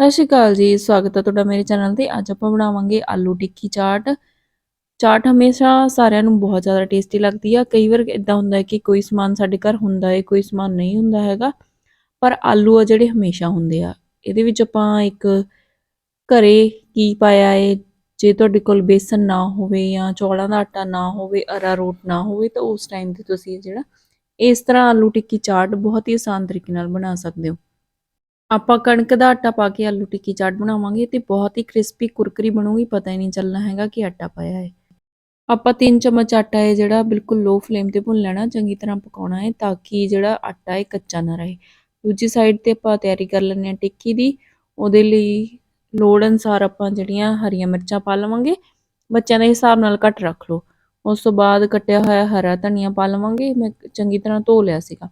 ਸਤਿ ਸ਼੍ਰੀ ਅਕਾਲ ਜੀ, ਸਵਾਗਤ ਹੈ ਤੁਹਾਡਾ ਮੇਰੇ ਚੈਨਲ ਤੇ। ਅੱਜ ਆਪਾਂ ਬਣਾਵਾਂਗੇ ਆਲੂ ਟਿੱਕੀ ਚਾਟ। ਚਾਟ ਹਮੇਸ਼ਾ ਸਾਰਿਆਂ ਨੂੰ ਬਹੁਤ ਜ਼ਿਆਦਾ ਟੇਸਟੀ ਲੱਗਦੀ ਆ। ਕਈ ਵਾਰ ਇਦਾਂ ਹੁੰਦਾ ਹੈ ਕਿ ਕੋਈ ਸਮਾਨ ਸਾਡੇ ਘਰ ਹੁੰਦਾ ਹੈ, ਕੋਈ ਸਮਾਨ ਨਹੀਂ ਹੁੰਦਾ ਹੈਗਾ। ਪਰ ਆਲੂ ਆ ਜਿਹੜੇ ਹਮੇਸ਼ਾ ਹੁੰਦੇ ਆ। ਇਹਦੇ ਵਿੱਚ ਆਪਾਂ ਇੱਕ ਘਰੇ ਕੀ ਪਾਇਆ ਏ ਜੇ ਤੁਹਾਡੇ ਕੋਲ ਬੇਸਨ ਨਾ ਹੋਵੇ ਜਾਂ ਚੌਲਾਂ ਦਾ ਆਟਾ ਨਾ ਹੋਵੇ ਅਰਾਰੋਟ ਨਾ ਹੋਵੇ, ਤਾਂ ਉਸ ਟਾਈਮ ਤੇ ਤੁਸੀਂ ਜਿਹੜਾ ਇਸ ਤਰ੍ਹਾਂ ਆਲੂ ਟਿੱਕੀ ਚਾਟ ਬਹੁਤ ਹੀ ਆਸਾਨ ਤਰੀਕੇ ਨਾਲ ਬਣਾ ਸਕਦੇ ਹੋ। ਆਪਾਂ ਕਣਕ ਦਾ ਆਟਾ ਪਾ ਕੇ ਆਲੂ ਟਿੱਕੀ ਚਾਟ ਬਣਾਵਾਂਗੇ ਤੇ ਬਹੁਤ ਹੀ ਕ੍ਰਿਸਪੀ ਕੁਰਕਰੀ ਬਣੂਗੀ, ਪਤਾ ਹੀ ਨਹੀਂ ਚੱਲਣਾ ਹੈਗਾ ਕਿ ਆਟਾ ਪਾਇਆ ਹੈ। ਆਪਾਂ 3 ਚਮਚ ਆਟਾ ਹੈ ਜਿਹੜਾ ਬਿਲਕੁਲ ਲੋ ਫਲੇਮ ਤੇ ਭੁੰਨ ਲੈਣਾ, ਚੰਗੀ ਤਰ੍ਹਾਂ ਪਕਾਉਣਾ ਹੈ ਤਾਂ ਕਿ ਜਿਹੜਾ ਆਟਾ ਹੈ ਕੱਚਾ ਨਾ ਰਹੇ। ਦੂਜੀ ਸਾਈਡ ਤੇ ਆਪਾਂ ਤਿਆਰੀ ਕਰ ਲੈਂਦੇ ਹਾਂ ਟਿੱਕੀ ਦੀ, ਉਹਦੇ ਲਈ ਲੋੜ ਅਨਸਾਰ ਆਪਾਂ ਜਿਹੜੀਆਂ ਹਰੀਆਂ ਮਿਰਚਾਂ ਪਾ ਲਵਾਂਗੇ, ਬੱਚਿਆਂ ਦੇ ਹਿਸਾਬ ਨਾਲ ਘੱਟ ਰੱਖ ਲਓ। ਉਸ ਤੋਂ ਬਾਅਦ ਕੱਟਿਆ ਹੋਇਆ ਹਰਾ ਧਨੀਆ ਪਾ ਲਵਾਂਗੇ, ਮੈਂ ਚੰਗੀ ਤਰ੍ਹਾਂ ਧੋ ਲਿਆ ਸੀਗਾ।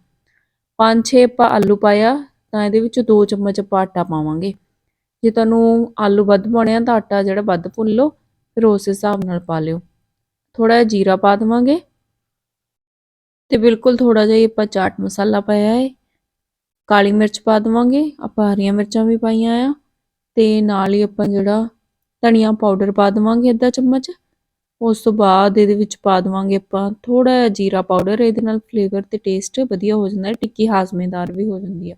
ਪੰਜ ਛੇ ਆਪਾਂ ਆਲੂ ਪਾਇਆ ਤਾਂ ਇਹਦੇ ਵਿੱਚ 2 ਚਮਚ ਆਪਾਂ ਆਟਾ ਪਾਵਾਂਗੇ। ਜੇ ਤੁਹਾਨੂੰ ਆਲੂ ਵੱਧ ਪਾਉਣੇ ਆ ਤਾਂ ਆਟਾ ਜਿਹੜਾ ਵੱਧ ਭੁੰਨ ਲਓ, ਫਿਰ ਉਸ ਹਿਸਾਬ ਨਾਲ ਪਾ ਲਿਓ। ਥੋੜਾ ਜਿਹਾ ਜੀਰਾ ਪਾ ਦਵਾਂਗੇ। ਤੇ ਬਿਲਕੁਲ ਥੋੜਾ ਜਿਹਾ ਆਪਾਂ ਚਾਟ ਮਸਾਲਾ ਪਾਇਆ ਹੈ ਕਾਲੀ ਮਿਰਚ ਪਾ ਦਵਾਂਗੇ। ਆਪਾਂ ਹਰੀਆਂ ਮਿਰਚਾਂ ਵੀ ਪਾਈਆਂ ਆ। ਤੇ ਨਾਲ ਹੀ ਆਪਾਂ ਜਿਹੜਾ ਧਨੀਆ ਪਾਊਡਰ ਪਾ ਦਵਾਂਗੇ ਅੱਧਾ ਚਮਚ। ਉਸ ਤੋਂ ਬਾਅਦ ਇਹਦੇ ਵਿੱਚ ਪਾ ਦਵਾਂਗੇ ਆਪਾਂ ਥੋੜਾ ਜਿਹਾ ਜੀਰਾ ਪਾਊਡਰ। ਇਹਦੇ ਨਾਲ ਫਲੇਵਰ ਤੇ ਟੇਸਟ ਵਧੀਆ ਹੋ ਜਾਂਦਾ ਹੈ। ਟਿੱਕੀ ਹਾਜ਼ਮੇਦਾਰ ਵੀ ਹੋ ਜਾਂਦੀ ਹੈ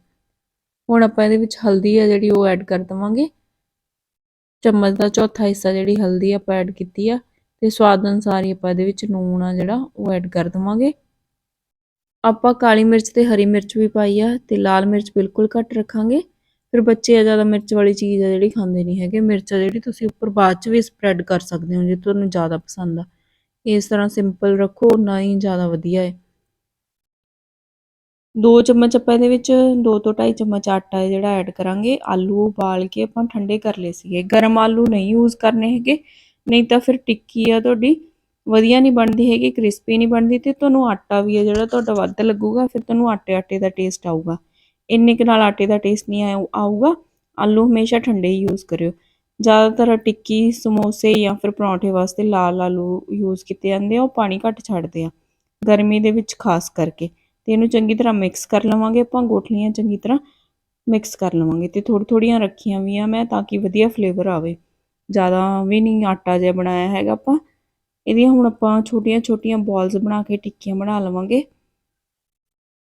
ਹੁਣ ਆਪਾਂ ਇਹਦੇ ਵਿੱਚ ਹਲਦੀ ਆ ਜਿਹੜੀ ਉਹ ਐਡ ਕਰ ਦਵਾਂਗੇ। ਚਮਚ ਦਾ ਚੌਥਾ ਹਿੱਸਾ ਜਿਹੜੀ ਹਲਦੀ ਆਪਾਂ ਐਡ ਕੀਤੀ ਆ ਤੇ ਸਵਾਦ ਅਨੁਸਾਰ ਹੀ ਆਪਾਂ ਇਹਦੇ ਵਿੱਚ ਨੂਣ ਆ ਜਿਹੜਾ ਉਹ ਐਡ ਕਰ ਦਵਾਂਗੇ। ਆਪਾਂ ਕਾਲੀ ਮਿਰਚ ਤੇ ਹਰੀ ਮਿਰਚ ਵੀ ਪਾਈ ਆ ਤੇ ਲਾਲ ਮਿਰਚ ਬਿਲਕੁਲ ਘੱਟ ਰੱਖਾਂਗੇ। ਫਿਰ ਬੱਚੇ ਆ ਜ਼ਿਆਦਾ ਮਿਰਚ ਵਾਲੀ ਚੀਜ਼ ਆ ਜਿਹੜੀ ਖਾਂਦੇ ਨਹੀਂ ਹੈਗੇ। ਮਿਰਚ ਆ ਜਿਹੜੀ ਤੁਸੀਂ ਉੱਪਰ ਬਾਅਦ ਚ ਵੀ ਸਪਰੈਡ ਕਰ ਸਕਦੇ ਹੋ ਜੇ ਤੁਹਾਨੂੰ ਜ਼ਿਆਦਾ ਪਸੰਦ ਆ। ਇਸ ਤਰ੍ਹਾਂ ਸਿੰਪਲ ਰੱਖੋ, ਨਾ ਹੀ ਜ਼ਿਆਦਾ ਵਧੀਆ ਹੈ 2 ਚਮਚ ਆਪਾਂ ਇਹਦੇ ਵਿੱਚ 2 ਤੋਂ 2.5 ਚਮਚ ਆਟਾ ਜਿਹੜਾ ਐਡ ਕਰਾਂਗੇ, ਆਲੂ ਉਬਾਲ ਕੇ ਆਪਾਂ ਠੰਡੇ ਕਰ ਲਏ ਸੀਗੇ। ਗਰਮ ਆਲੂ ਨਹੀਂ ਯੂਜ਼ ਕਰਨੇ ਹੈਗੇ, ਨਹੀਂ ਤਾਂ ਫਿਰ ਟਿੱਕੀ ਆ ਤੁਹਾਡੀ, ਵਧੀਆ ਨਹੀਂ ਬਣਦੀ ਹੈਗੀ ਕ੍ਰਿਸਪੀ ਨਹੀਂ ਬਣਦੀ ਤੇ ਤੁਹਾਨੂੰ ਆਟਾ ਵੀ ਹੈ ਜਿਹੜਾ ਤੁਹਾਡਾ ਵੱਧ ਲੱਗੂਗਾ, ਫਿਰ ਤੁਹਾਨੂੰ ਆਟੇ ਆਟੇ ਦਾ ਟੇਸਟ ਆਊਗਾ। ਇੰਨੇ ਕੁ ਨਾਲ ਆਟੇ ਦਾ ਟੇਸਟ ਨਹੀਂ ਆਊਗਾ, ਆਲੂ ਹਮੇਸ਼ਾ ਠੰਡੇ ਹੀ ਯੂਜ਼ ਕਰਿਓ। ਜ਼ਿਆਦਾਤਰ ਟਿੱਕੀ, ਸਮੋਸੇ ਜਾਂ ਫਿਰ ਪਰੌਂਠੇ ਵਾਸਤੇ ਲਾਲ ਆਲੂ ਯੂਜ਼ ਕੀਤੇ ਜਾਂਦੇ ਆ, ਉਹ ਪਾਣੀ ਘੱਟ ਛੱਡਦੇ ਆ, ਗਰਮੀ ਦੇ ਵਿੱਚ ਖਾਸ ਕਰਕੇ। ਤੇ ਇਹਨੂੰ ਚੰਗੀ ਤਰ੍ਹਾਂ ਮਿਕਸ ਕਰ ਲਵਾਂਗੇ, ਆਪਾਂ ਗੋਠਲੀਆਂ ਚੰਗੀ ਤਰ੍ਹਾਂ ਮਿਕਸ ਕਰ ਲਵਾਂਗੇ ਤੇ ਥੋੜੀ ਥੋੜੀਆਂ ਰੱਖੀਆਂ ਵੀ ਆ ਮੈਂ ਤਾਂ ਕਿ ਵਧੀਆ ਫਲੇਵਰ ਆਵੇ। ਜ਼ਿਆਦਾ ਵੀ ਨਹੀਂ ਆਟਾ ਜਿਹਾ ਬਣਾਇਆ ਹੈਗਾ ਆਪਾਂ। ਇਹਦੀਆਂ ਹੁਣ ਆਪਾਂ ਛੋਟੀਆਂ-ਛੋਟੀਆਂ ਬਾਲਸ ਬਣਾ ਕੇ ਟਿੱਕੀਆਂ ਬਣਾ ਲਵਾਂਗੇ।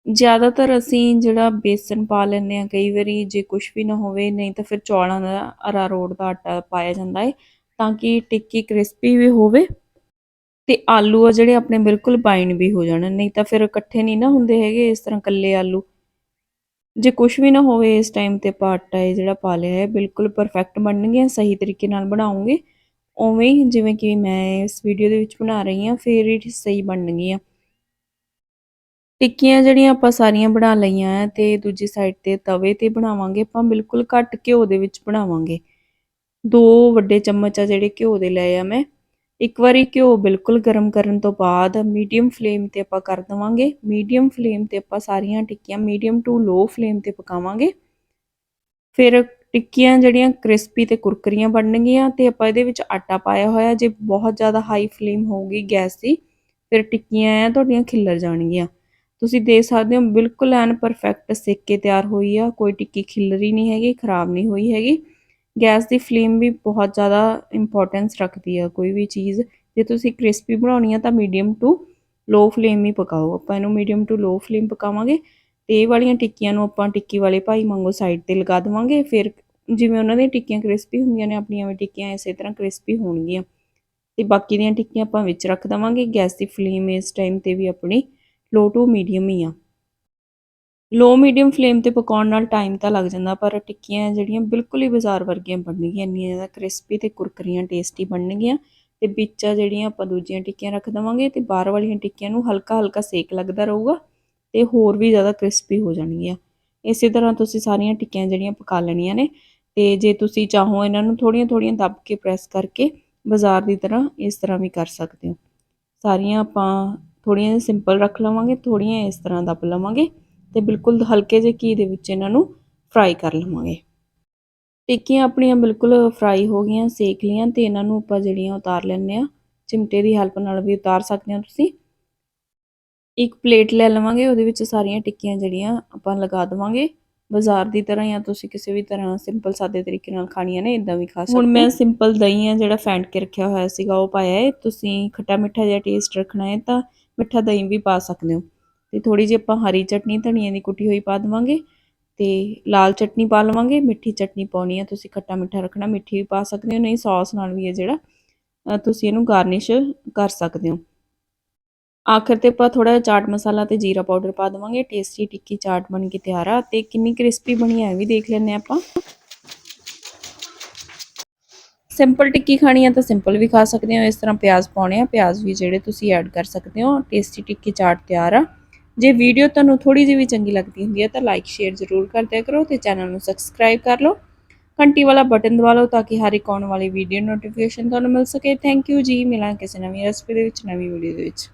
ਜ਼ਿਆਦਾਤਰ ਅਸੀਂ ਜਿਹੜਾ ਬੇਸਨ ਪਾ ਲੈਂਦੇ ਆ ਕਈ ਵਾਰੀ ਜੇ ਕੁਝ ਵੀ ਨਾ ਹੋਵੇ, ਨਹੀਂ ਤਾਂ ਫਿਰ ਚੌਲਾਂ ਦਾ ਅਰਾਰੋਟ ਦਾ ਆਟਾ ਪਾਇਆ ਜਾਂਦਾ ਹੈ ਤਾਂ ਕਿ ਟਿੱਕੀ ਕ੍ਰਿਸਪੀ ਵੀ ਹੋਵੇ ਤੇ ਆਲੂ ਆ ਜਿਹੜੇ ਆਪਣੇ ਬਿਲਕੁਲ ਬਾਈਨ ਵੀ ਹੋ ਜਾਣ, ਨਹੀਂ ਤਾਂ ਫਿਰ ਇਕੱਠੇ ਨਹੀਂ ਨਾ ਹੁੰਦੇ ਹੈਗੇ ਇਸ ਤਰ੍ਹਾਂ ਇਕੱਲੇ ਆਲੂ। ਜੇ ਕੁਝ ਵੀ ਨਾ ਹੋਵੇ ਇਸ ਟਾਈਮ ਤੇ ਆਟਾ ਇਹ ਜਿਹੜਾ ਪਾ ਲਿਆ ਹੈ, ਬਿਲਕੁਲ ਪਰਫੈਕਟ ਬਣਨਗੇ ਸਹੀ ਤਰੀਕੇ ਨਾਲ ਬਣਾਉਂਗੇ। ਉਵੇਂ ਹੀ ਜਿਵੇਂ ਕਿ ਮੈਂ ਇਸ ਵੀਡੀਓ ਦੇ ਵਿੱਚ ਬਣਾ ਰਹੀ ਹਾਂ, ਫਿਰ ਇਹ ਸਹੀ ਬਣਨਗੀਆਂ ਟਿੱਕੀਆਂ ਜਿਹੜੀਆਂ ਆਪਾਂ ਸਾਰੀਆਂ ਬਣਾ ਲਈਆਂ ਆ ਤੇ ਦੂਜੀ ਸਾਈਡ ਤੇ ਤਵੇ ਤੇ ਬਣਾਵਾਂਗੇ, ਆਪਾਂ ਬਿਲਕੁਲ ਘੱਟ ਘਿਓ ਦੇ ਵਿੱਚ ਬਣਾਵਾਂਗੇ। ਦੋ ਵੱਡੇ ਚਮਚ ਆ ਜਿਹੜੇ ਘਿਓ ਦੇ ਲਏ ਆ ਮੈਂ। ਇੱਕ ਵਾਰੀ ਘਿਓ ਬਿਲਕੁਲ ਗਰਮ ਕਰਨ ਤੋਂ ਬਾਅਦ ਮੀਡੀਅਮ ਫਲੇਮ ਤੇ ਆਪਾਂ ਕਰ ਦਵਾਂਗੇ। ਮੀਡੀਅਮ ਫਲੇਮ ਤੇ ਆਪਾਂ ਸਾਰੀਆਂ ਟਿੱਕੀਆਂ ਮੀਡੀਅਮ ਟੂ ਲੋ ਫਲੇਮ ਤੇ ਪਕਾਵਾਂਗੇ। ਫਿਰ ਟਿੱਕੀਆਂ ਜਿਹੜੀਆਂ ਕ੍ਰਿਸਪੀ ਤੇ ਕੁਰਕਰੀਆਂ ਬਣਨਗੀਆਂ ਤੇ ਆਪਾਂ ਇਹਦੇ ਵਿੱਚ ਆਟਾ ਪਾਇਆ ਹੋਇਆ, ਜੇ ਬਹੁਤ ਜ਼ਿਆਦਾ ਹਾਈ ਫਲੇਮ ਹੋਊਗੀ ਗੈਸ ਦੀ, ਫਿਰ ਟਿੱਕੀਆਂ ਆ ਤੁਹਾਡੀਆਂ ਖਿੱਲਰ ਜਾਣਗੀਆਂ। ਤੁਸੀਂ ਦੇਖ ਸਕਦੇ ਹੋ, ਬਿਲਕੁਲ ਐਨ ਪਰਫੈਕਟ ਸੇਕ ਕੇ ਤਿਆਰ ਹੋਈ ਆ, ਕੋਈ ਟਿੱਕੀ ਖਿੱਲਰੀ ਨਹੀਂ ਹੈਗੀ, ਖਰਾਬ ਨਹੀਂ ਹੋਈ ਹੈਗੀ। ਗੈਸ ਦੀ ਫਲੇਮ ਵੀ ਬਹੁਤ ਜ਼ਿਆਦਾ ਇੰਪੋਰਟੈਂਸ ਰੱਖਦੀ ਆ ਕੋਈ ਵੀ ਚੀਜ਼। ਜੇ ਤੁਸੀਂ ਕ੍ਰਿਸਪੀ ਬਣਾਉਣੀ ਆ ਤਾਂ ਮੀਡੀਅਮ ਟੂ ਲੋ ਫਲੇਮ ਹੀ ਪਕਾਓ। ਆਪਾਂ ਇਹਨੂੰ ਮੀਡੀਅਮ ਟੂ ਲੋ ਫਲੇਮ ਪਕਾਵਾਂਗੇ ਤੇ ਇਹ ਵਾਲੀਆਂ ਟਿੱਕੀਆਂ ਨੂੰ ਆਪਾਂ ਟਿੱਕੀ ਵਾਲੇ ਭਾਈ ਮੰਗੋ ਸਾਈਡ ਤੇ ਲਗਾ ਦੇਵਾਂਗੇ। ਫਿਰ ਜਿਵੇਂ ਉਹਨਾਂ ਦੀਆਂ ਟਿੱਕੀਆਂ ਕ੍ਰਿਸਪੀ ਹੁੰਦੀਆਂ ਨੇ, ਆਪਣੀਆਂ ਵੀ ਟਿੱਕੀਆਂ ਇਸੇ ਤਰ੍ਹਾਂ ਕ੍ਰਿਸਪੀ ਹੋਣਗੀਆਂ। ਤੇ ਬਾਕੀ ਦੀਆਂ ਟਿੱਕੀਆਂ ਆਪਾਂ ਵਿੱਚ ਰੱਖ ਦੇਵਾਂਗੇ। ਗੈਸ ਦੀ ਫਲੇਮ ਇਸ ਟਾਈਮ ਤੇ ਵੀ ਆਪਣੀ ਲੋ ਟੂ ਮੀਡੀਅਮ ਹੀ ਆ। ਲੋਅ ਮੀਡੀਅਮ ਫਲੇਮ ਤੇ ਪਕਾਉਣ ਨਾਲ ਟਾਈਮ ਤਾਂ ਲੱਗ ਜਾਂਦਾ, ਪਰ ਟਿੱਕੀਆਂ ਜਿਹੜੀਆਂ ਬਿਲਕੁਲ ਹੀ ਬਾਜ਼ਾਰ ਵਰਗੀਆਂ ਬਣਨਗੀਆਂ, ਇੰਨੀਆਂ ਜ਼ਿਆਦਾ ਕ੍ਰਿਸਪੀ ਅਤੇ ਕੁਰਕਰੀਆਂ, ਟੇਸਟੀ ਬਣਨਗੀਆਂ ਅਤੇ ਵਿੱਚ ਆ ਜਿਹੜੀਆਂ ਆਪਾਂ ਦੂਜੀਆਂ ਟਿੱਕੀਆਂ ਰੱਖ ਦਵਾਂਗੇ ਅਤੇ ਬਾਹਰ ਵਾਲੀਆਂ ਟਿੱਕੀਆਂ ਨੂੰ ਹਲਕਾ ਹਲਕਾ ਸੇਕ ਲੱਗਦਾ ਰਹੂਗਾ ਅਤੇ ਹੋਰ ਵੀ ਜ਼ਿਆਦਾ ਕ੍ਰਿਸਪੀ ਹੋ ਜਾਣਗੀਆਂ। ਇਸੇ ਤਰ੍ਹਾਂ ਤੁਸੀਂ ਸਾਰੀਆਂ ਟਿੱਕੀਆਂ ਜਿਹੜੀਆਂ ਪਕਾ ਲੈਣੀਆਂ ਨੇ ਤੇ ਜੇ ਤੁਸੀਂ ਚਾਹੋ ਇਹਨਾਂ ਨੂੰ ਥੋੜੀਆਂ ਥੋੜੀਆਂ ਦੱਬ ਕੇ ਪ੍ਰੈਸ ਕਰਕੇ ਬਾਜ਼ਾਰ ਦੀ ਤਰ੍ਹਾਂ ਇਸ ਤਰ੍ਹਾਂ ਵੀ ਕਰ ਸਕਦੇ ਹੋ। ਸਾਰੀਆਂ ਆਪਾਂ ਥੋੜੀਆਂ ਸਿੰਪਲ ਰੱਖ ਲਵਾਂਗੇ ਥੋੜੀਆਂ ਇਸ ਤਰ੍ਹਾਂ ਦੱਬ ਲਵਾਂਗੇ ਤੇ ਬਿਲਕੁਲ ਹਲਕੇ ਜਿਹੇ ਘੀ ਦੇ ਵਿੱਚ ਇਹਨਾਂ ਨੂੰ ਫਰਾਈ ਕਰ ਲਵਾਂਗੇ। ਟਿੱਕੀਆਂ ਆਪਣੀਆਂ ਬਿਲਕੁਲ ਫਰਾਈ ਹੋ ਗਈਆਂ ਸੇਕ ਲੀਆਂ ਤੇ ਇਹਨਾਂ ਨੂੰ ਆਪਾਂ ਜਿਹੜੀਆਂ ਉਤਾਰ ਲੈਣੇ ਆ ਚਿਮਟੇ ਦੀ ਹੈਲਪ ਨਾਲ ਵੀ ਉਤਾਰ ਸਕਦੇ ਹੋ ਤੁਸੀਂ। ਇੱਕ ਪਲੇਟ ਲੈ ਲਵਾਂਗੇ ਉਹਦੇ ਵਿੱਚ ਸਾਰੀਆਂ ਟਿੱਕੀਆਂ ਜਿਹੜੀਆਂ ਆਪਾਂ ਲਗਾ ਦਵਾਂਗੇ। ਬਾਜ਼ਾਰ ਦੀ ਤਰ੍ਹਾਂ ਜਾਂ ਤੁਸੀਂ ਕਿਸੇ ਵੀ ਤਰ੍ਹਾਂ ਸਿੰਪਲ ਸਾਦੇ ਤਰੀਕੇ ਨਾਲ ਖਾਣੀਆਂ ਨੇ ਇਦਾਂ ਵੀ ਖਾ ਸਕਦੇ ਹੁਣ ਮੈਂ ਸਿੰਪਲ ਦਹੀਂ ਆ ਜਿਹੜਾ ਫੈਂਟ ਕੇ ਰੱਖਿਆ ਹੋਇਆ ਸੀਗਾ ਉਹ ਪਾਇਆ ਹੈ। ਤੁਸੀਂ ਖੱਟਾ ਮਿੱਠਾ ਜਿਹਾ ਟੇਸਟ ਰੱਖਣਾ ਹੈ ਤਾਂ ਮਿੱਠਾ ਦਹੀਂ ਵੀ ਪਾ ਸਕਦੇ ਹੋ। ਤੇ ਥੋੜੀ ਜਿਹੀ ਆਪਾਂ ਹਰੀ ਚਟਨੀ ਧਨੀਏ ਦੀ ਕੁੱਟੀ ਹੋਈ ਪਾ ਦੇਵਾਂਗੇ ਤੇ ਲਾਲ ਚਟਨੀ ਪਾ ਲਵਾਂਗੇ, ਮਿੱਠੀ ਚਟਨੀ ਪਾਉਣੀ ਆ, ਤੁਸੀਂ ਖੱਟਾ ਮਿੱਠਾ ਰੱਖਣਾ, ਮਿੱਠੀ ਵੀ ਪਾ ਸਕਦੇ ਹੋ, ਨਹੀਂ ਸੌਸ ਨਾਲ ਵੀ ਹੈ ਜਿਹੜਾ ਤੁਸੀਂ ਇਹਨੂੰ ਗਾਰਨਿਸ਼ ਕਰ ਸਕਦੇ ਹੋ। ਆਖਰ ਤੇ ਆਪਾਂ ਥੋੜਾ ਜਿਹਾ ਚਾਟ ਮਸਾਲਾ ਤੇ ਜੀਰਾ ਪਾਊਡਰ ਪਾ ਦੇਵਾਂਗੇ, ਟੇਸਟੀ ਟਿੱਕੀ ਚਾਟ ਬਣ ਕੇ ਤਿਆਰ ਆ ਤੇ ਕਿੰਨੀ ਕ੍ਰਿਸਪੀ ਬਣੀ ਆ, ਇਹ ਵੀ ਦੇਖ ਲੈਂਦੇ ਹਾਂ ਆਪਾਂ। ਸਿੰਪਲ ਟਿੱਕੀ ਖਾਣੀ ਆ ਤਾਂ ਸਿੰਪਲ ਵੀ ਖਾ ਸਕਦੇ ਹੋ, ਇਸ ਤਰ੍ਹਾਂ ਪਿਆਜ਼ ਪਾਉਣੇ ਆ, ਪਿਆਜ਼ ਵੀ ਜਿਹੜੇ ਤੁਸੀਂ ਐਡ ਕਰ ਸਕਦੇ ਹੋ, ਟੇਸਟੀ ਟਿੱਕੀ ਚਾਟ ਤਿਆਰ ਆ। ਜੇ ਵੀਡੀਓ ਤੁਹਾਨੂੰ ਥੋੜੀ ਜਿਹੀ ਵੀ ਚੰਗੀ ਲੱਗਦੀ ਹੁੰਦੀ ਹੈ ਤਾਂ ਲਾਈਕ ਸ਼ੇਅਰ ਜ਼ਰੂਰ ਕਰਦਿਆ ਕਰੋ ਤੇ ਚੈਨਲ ਨੂੰ ਸਬਸਕ੍ਰਾਈਬ ਕਰ ਲਓ। ਘੰਟੀ ਵਾਲਾ ਬਟਨ ਦਬਾ ਲਓ ਤਾਂ ਕਿ ਹਰ ਇੱਕ ਆਉਣ ਵਾਲੀ ਵੀਡੀਓ ਨੋਟੀਫਿਕੇਸ਼ਨ ਤੁਹਾਨੂੰ ਮਿਲ ਸਕੇ। ਥੈਂਕ ਯੂ ਜੀ। ਮਿਲਾਂ ਕਿਸੇ ਨਵੀਂ ਰੈਸਪੀ ਦੇ ਵਿੱਚ, ਨਵੀਂ ਵੀਡੀਓ ਦੇ ਵਿੱਚ।